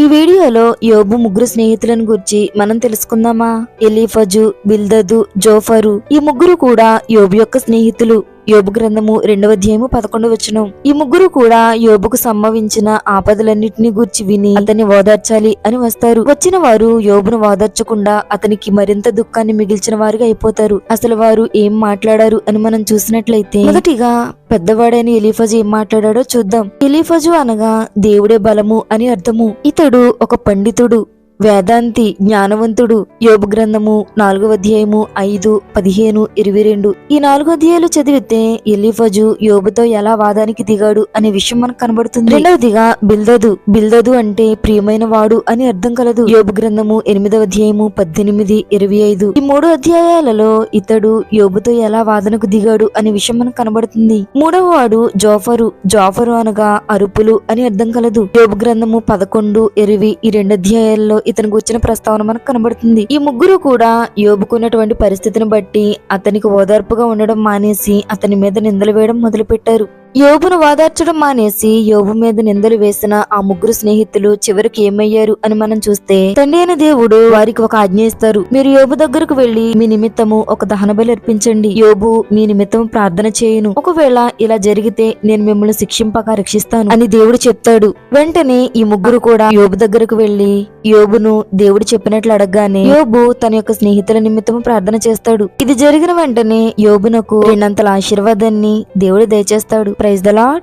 ఈ వీడియోలో యోబు ముగ్గురు స్నేహితులను గురించి మనం తెలుసుకుందామా? ఎలీఫజు బిల్దదు జోఫరు ఈ ముగ్గురు కూడా యోబు యొక్క స్నేహితులు. యోబు గ్రంథము రెండవ అధ్యాయము పదకొండు వచ్చును ఈ ముగ్గురు కూడా యోబుకు సంభవించిన ఆపదలన్నిటిని గూర్చి విని అతన్ని ఓదార్చాలి అని వస్తారు. వచ్చిన వారు యోబును ఓదార్చకుండా అతనికి మరింత దుఃఖాన్ని మిగిల్చిన వారుగా అయిపోతారు. అసలు వారు ఏం మాట్లాడారు అని మనం చూసినట్లయితే మొదటిగా పెద్దవాడైన ఎలీఫజు ఏం మాట్లాడాడో చూద్దాం. ఎలీఫజు అనగా దేవుడే బలము అని అర్థము. ఇతడు ఒక పండితుడు. వేదాంతి జ్ఞానవంతుడు యోబు గ్రంథము నాలుగో అధ్యాయము ఐదు పదిహేను ఇరవై రెండు. ఈ నాలుగు అధ్యాయాలు చదివితే ఎలిఫజు యోబుతో ఎలా వాదానికి దిగాడు అనే విషయం మనకు కనబడుతుంది. రెండవదిగా బిల్దదు. బిల్దదు అంటే ప్రియమైన వాడు అని అర్థం కలదు. యోబు గ్రంథము ఎనిమిదవ అధ్యాయము పద్దెనిమిది ఇరవై ఐదు. ఈ మూడు అధ్యాయాలలో ఇతడు యోబుతో ఎలా వాదనకు దిగాడు అనే విషయం మనకు కనబడుతుంది. మూడవ వాడు జోఫరు. జోఫరు అనగా అరుపులు అని అర్థం కలదు. యోబు గ్రంథము పదకొండు ఇరవై ఈ రెండు అధ్యాయాల్లో ఇతను గుర్చిన ప్రస్తావన మనకు కనబడుతుంది. ఈ ముగ్గురు కూడా యోబుకున్నటువంటి పరిస్థితిని బట్టి అతనికి ఓదార్పుగా ఉండడం మానేసి అతని మీద నిందలు వేయడం మొదలుపెట్టారు. యోబును వాదార్చడం మానేసి యోబు మీద నిందలు వేసిన ఆ ముగ్గురు స్నేహితులు చివరికి ఏమయ్యారు అని మనం చూస్తే తండ్రి అయిన దేవుడు వారికి ఒక ఆజ్ఞ ఇస్తారు. మీరు యోబు దగ్గరకు వెళ్ళి మీ నిమిత్తము ఒక దహన బలి అర్పించండి. యోబు మీ నిమిత్తం ప్రార్థన చేయను. ఒకవేళ ఇలా జరిగితే నేను మిమ్మల్ని శిక్షింపక రక్షిస్తాను అని దేవుడు చెప్తాడు. వెంటనే ఈ ముగ్గురు కూడా యోబు దగ్గరకు వెళ్ళి యోబును దేవుడు చెప్పినట్లు అడగగానే యోబు తన యొక్క స్నేహితుల నిమిత్తము ప్రార్థన చేస్తాడు. ఇది జరిగిన వెంటనే యోబునకు రెండంతల ఆశీర్వాదాన్ని దేవుడు దయచేస్తాడు. Praise the lord